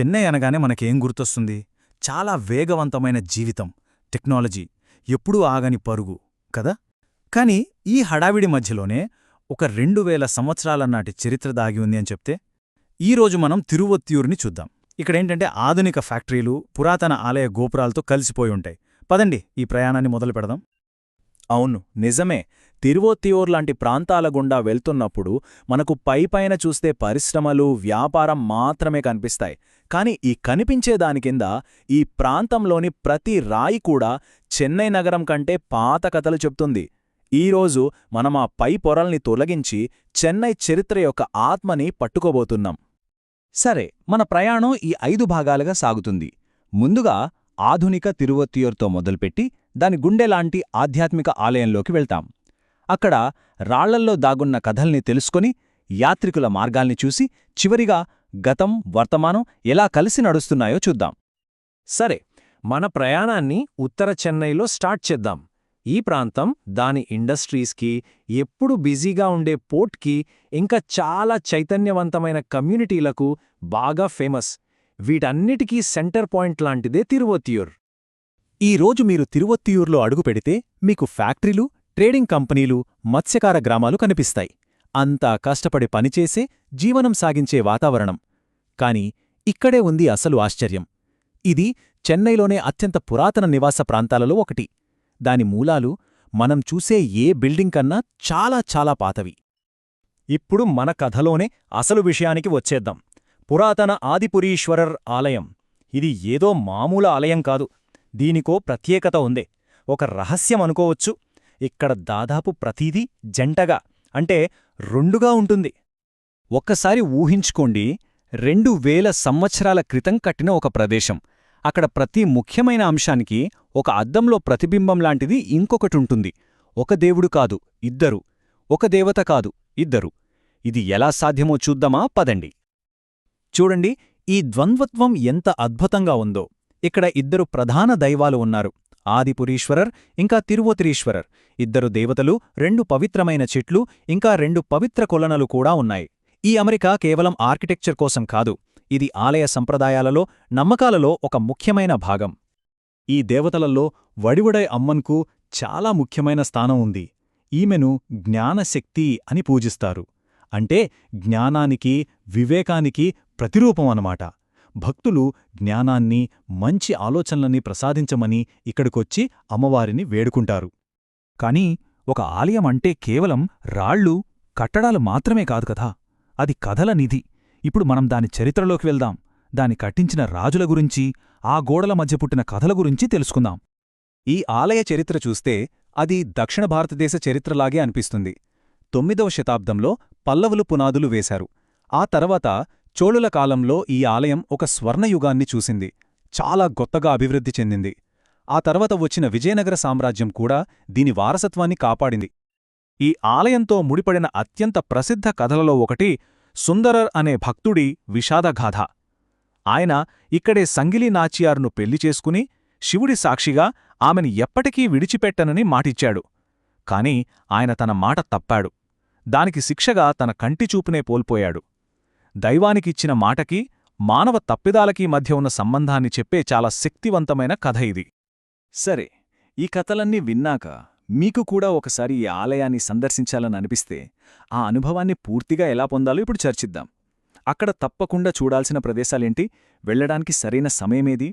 చెన్నై అనగానే మనకేం గుర్తొస్తుంది? చాలా వేగవంతమైన జీవితం టెక్నాలజీ ఎప్పుడూ ఆగని పరుగు కదా? కాని ఈ హడావిడి మధ్యలోనే ఒక రెండు వేల సంవత్సరాల నాటి చరిత్ర దాగి ఉంది అని చెప్తే ఈరోజు మనం తిరువొత్తియూరుని చూద్దాం. ఇక్కడేంటంటే ఆధునిక ఫ్యాక్టరీలు పురాతన ఆలయ గోపురాలతో కలిసిపోయి ఉంటాయి. పదండి ఈ ప్రయాణాన్ని మొదలు పెడదాం. అవును నిజమే. తిరువొత్తియూర్ లాంటి ప్రాంతాల గుండా వెళ్తున్నప్పుడు మనకు పైపైన చూస్తే పరిశ్రమలు వ్యాపారం మాత్రమే కనిపిస్తాయి. కాని ఈ కనిపించేదాని కింద ఈ ప్రాంతంలోని ప్రతి రాయి కూడా చెన్నై నగరం కంటే పాత కథలు చెప్తుంది. ఈరోజు మనం ఆ పై పొరల్ని తొలగించి చెన్నై చరిత్ర యొక్క ఆత్మని పట్టుకోబోతున్నాం. సరే మన ప్రయాణం ఈ ఐదు భాగాలుగా సాగుతుంది. ముందుగా ఆధునిక తిరువత్తియూర్తో మొదలుపెట్టి దాని గుండెలాంటి ఆధ్యాత్మిక ఆలయంలోకి వెళ్తాం. అక్కడ రాళ్ళల్లో దాగున్న కథల్ని తెలుసుకొని యాత్రికుల మార్గాల్ని చూసి చివరిగా గతం వర్తమానం ఎలా కలిసి నడుస్తున్నాయో చూద్దాం. సరే మన ప్రయాణాన్ని ఉత్తర చెన్నైలో స్టార్ట్ చేద్దాం. ఈ ప్రాంతం దాని ఇండస్ట్రీస్కి ఎప్పుడు బిజీగా ఉండే పోర్ట్కి ఇంకా చాలా చైతన్యవంతమైన కమ్యూనిటీలకు బాగా ఫేమస్. వీటన్నిటికీ సెంటర్ పాయింట్ లాంటిదే తిరువత్తియూర్ ఈ రోజు మీరు తిరువత్తియూర్లో అడుగుపెడితే మీకు ఫ్యాక్టరీలు ట్రేడింగ్ కంపెనీలు మత్స్యకార గ్రామాలు కనిపిస్తాయి. అంతా కష్టపడి పనిచేసే జీవనం సాగించే వాతావరణం. కాని ఇక్కడే ఉంది అసలు ఆశ్చర్యం. ఇది చెన్నైలోనే అత్యంత పురాతన నివాస ప్రాంతాలలో ఒకటి. దాని మూలాలు మనం చూసే ఏ బిల్డింగ్ కన్నా చాలా చాలా పాతవి. ఇప్పుడు మన కథలోనే అసలు విషయానికి వచ్చేద్దాం. పురాతన ఆదిపురీశ్వరర్ ఆలయం. ఇది ఏదో మామూలు ఆలయం కాదు. దీనికో ప్రత్యేకత ఉందే. ఒక రహస్యం అనుకోవచ్చు. ఇక్కడ దాదాపు ప్రతీదీ జంటగా అంటే రెండుగా ఉంటుంది. ఒక్కసారి ఊహించుకోండి రెండు వేల సంవత్సరాల క్రితం కట్టిన ఒక ప్రదేశం. అక్కడ ప్రతి ముఖ్యమైన అంశానికి ఒక అద్దంలో ప్రతిబింబం లాంటిది ఇంకొకటుంటుంది ఒక దేవుడు కాదు ఇద్దరు. ఒక దేవత కాదు ఇద్దరు. ఇది ఎలా సాధ్యమో చూద్దామా? పదండి. చూడండి ఈ ద్వంద్వత్వం ఎంత అద్భుతంగా ఉందో. ఇక్కడ ఇద్దరు ప్రధాన దైవాలు ఉన్నారు. ఆదిపురీశ్వరర్ ఇంకా తిరువతిరీశ్వరర్. ఇద్దరు దేవతలు రెండు పవిత్రమైన చెట్లు ఇంకా రెండు పవిత్ర కొలనలు కూడా ఉన్నాయి. ఈ అమరిక కేవలం ఆర్కిటెక్చర్ కోసం కాదు ఇది ఆలయ సంప్రదాయాలలో నమ్మకాలలో ఒక ముఖ్యమైన భాగం. ఈ దేవతలలో వడివడై అమ్మన్కు చాలా ముఖ్యమైన స్థానం ఉంది. ఈమెను జ్ఞానశక్తి అని పూజిస్తారు. అంటే జ్ఞానానికి వివేకానికి ప్రతిరూపం అన్నమాట. భక్తులు జ్ఞానాన్ని మంచి ఆలోచనలని ప్రసాదించమని ఇక్కడికొచ్చి అమ్మవారిని వేడుకుంటారు. కాని ఒక ఆలయం అంటే కేవలం రాళ్ళు కట్టడాలు మాత్రమే కాదు కదా! అది కథల నిధి. ఇప్పుడు మనం దాని చరిత్రలోకి వెళ్దాం. దాని కట్టించిన రాజుల గురించి ఆ గోడల మధ్య పుట్టిన కథల గురించి తెలుసుకుందాం. ఈ ఆలయ చరిత్ర చూస్తే అది దక్షిణ భారతదేశ చరిత్రలాగే అనిపిస్తుంది. తొమ్మిదవ శతాబ్దంలో పల్లవులు పునాదులు వేశారు. ఆ తర్వాత చోళుల కాలంలో ఈ ఆలయం ఒక స్వర్ణయుగాన్ని చూసింది. చాలా గొప్పగా అభివృద్ధి చెందింది. ఆ తర్వాత వచ్చిన విజయనగర సామ్రాజ్యం కూడా దీని వారసత్వాన్ని కాపాడింది. ఈ ఆలయంతో ముడిపడిన అత్యంత ప్రసిద్ధ కథలలో ఒకటి సుందరర్ అనే భక్తుడి విషాదగాథ. ఆయన ఇక్కడే సంగిలి నాచియార్ను పెళ్ళి చేసుకుని శివుడి సాక్షిగా ఆమెని ఎప్పటికీ విడిచిపెట్టనని మాటిచ్చాడు. కాని ఆయన తన మాట తప్పాడు. దానికి శిక్షగా తన కంటిచూపునే పోల్పోయాడు. దైవానికిచ్చిన మాటకి మానవ తప్పిదాలకీ మధ్య ఉన్న సంబంధాన్ని చెప్పే చాలా శక్తివంతమైన కథ ఇది. సరే ఈ కథలన్నీ విన్నాక మీకు కూడా ఒకసారి ఈ ఆలయాన్ని సందర్శించాలని అనిపిస్తే ఆ అనుభవాన్ని పూర్తిగా ఎలా పొందాలో ఇప్పుడు చర్చిద్దాం. అక్కడ తప్పకుండా చూడాల్సిన ప్రదేశాలేంటి? వెళ్ళడానికి సరైన సమయమేది?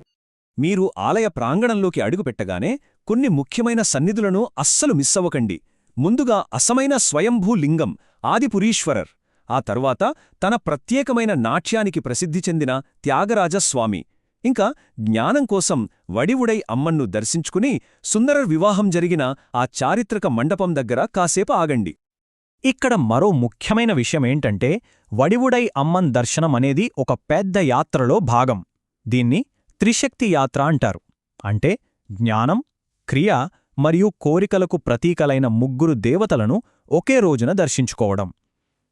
మీరు ఆలయ ప్రాంగణంలోకి అడుగుపెట్టగానే కొన్ని ముఖ్యమైన సన్నిధులను అస్సలు మిస్సవ్వకండి ముందుగా అసమైన స్వయంభూ లింగం ఆదిపురీశ్వరర్. ఆ తర్వాత తన ప్రత్యేకమైన నాట్యానికి ప్రసిద్ధి చెందిన త్యాగరాజస్వామి ఇంకా జ్ఞానం కోసం వడివుడై అమ్మన్ను దర్శించుకుని సుందరర్ వివాహం జరిగిన ఆ చారిత్రక మండపం దగ్గర కాసేపు ఆగండి. ఇక్కడ మరో ముఖ్యమైన విషయమేంటంటే వడివుడై అమ్మన్ దర్శనం అనేది ఒక పెద్ద యాత్రలో భాగం. దీన్ని త్రిశక్తి యాత్ర అంటారు. అంటే జ్ఞానం క్రియ మరియు కోరికలకు ప్రతీకలైన ముగ్గురు దేవతలను ఒకే రోజున దర్శించుకోవడం.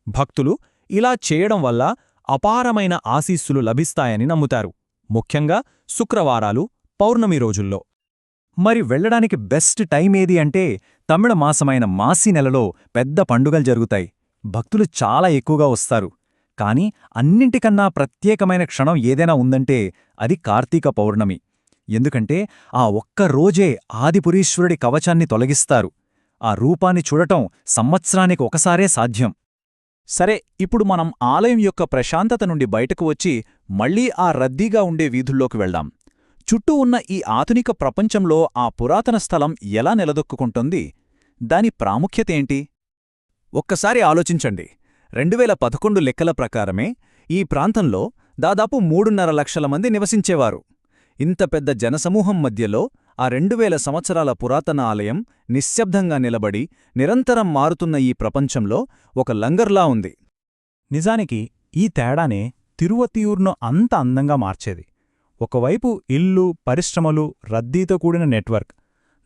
భక్తులు ఇలా చేయడం వల్ల అపారమైన ఆశీస్సులు లభిస్తాయని నమ్ముతారు. ముఖ్యంగా శుక్రవారాలు పౌర్ణమి రోజుల్లో. మరి వెళ్ళడానికి బెస్ట్ టైం ఏది అంటే తమిళ మాసమైన మాసి నెలలో పెద్ద పండుగలు జరుగుతాయి. భక్తులు చాలా ఎక్కువగా వస్తారు. కాని అన్నింటికన్నా ప్రత్యేకమైన క్షణం ఏదైనా ఉందంటే అది కార్తీక పౌర్ణమి. ఎందుకంటే ఆ ఒక్క రోజే ఆదిపురీశ్వరుడి కవచాన్ని తొలగిస్తారు. ఆ రూపాన్ని చూడటం సంవత్సరానికి ఒకసారే సాధ్యం. సరే ఇప్పుడు మనం ఆలయం యొక్క ప్రశాంతత నుండి బయటకు వచ్చి మళ్ళీ ఆ రద్దీగా ఉండే వీధుల్లోకి వెళ్దాం. చుట్టూ ఉన్న ఈ ఆధునిక ప్రపంచంలో ఆ పురాతన స్థలం ఎలా నిలదొక్కుంటుంది దాని ప్రాముఖ్యతేంటి ఒక్కసారి ఆలోచించండి. రెండువేల పదకొండు లెక్కల ప్రకారమే ఈ ప్రాంతంలో దాదాపు మూడున్నర లక్షల మంది నివసించేవారు. ఇంత పెద్ద జనసమూహం మధ్యలో ఆ రెండువేల సంవత్సరాల పురాతన ఆలయం నిశ్శబ్దంగా నిలబడి నిరంతరం మారుతున్న ఈ ప్రపంచంలో ఒక లంగర్లా ఉంది. నిజానికి ఈ తేడానే తిరువతియూర్ను అంత అందంగా మార్చేది. ఒకవైపు ఇల్లు పరిశ్రమలు రద్దీతో కూడిన నెట్వర్క్.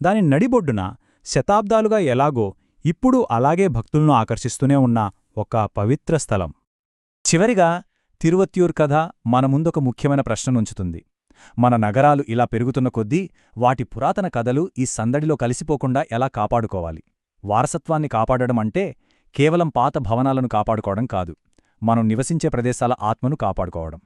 దాని నడిబొడ్డున శతాబ్దాలుగా ఎలాగో ఇప్పుడు అలాగే భక్తులను ఆకర్షిస్తూనే ఉన్న ఒక పవిత్ర స్థలం. చివరిగా తిరువత్యూర్ కథ మన ముందొక ముఖ్యమైన ప్రశ్ననుంచుతుంది మన నగరాలు ఇలా పెరుగుతున్న కొద్దీ వాటి పురాతన కథలు ఈ సందడిలో కలిసిపోకుండా ఎలా కాపాడుకోవాలి? వారసత్వాన్ని కాపాడడం అంటే కేవలం పాత భవనాలను కాపాడుకోవడం కాదు మనం నివసించే ప్రదేశాల ఆత్మను కాపాడుకోవడం.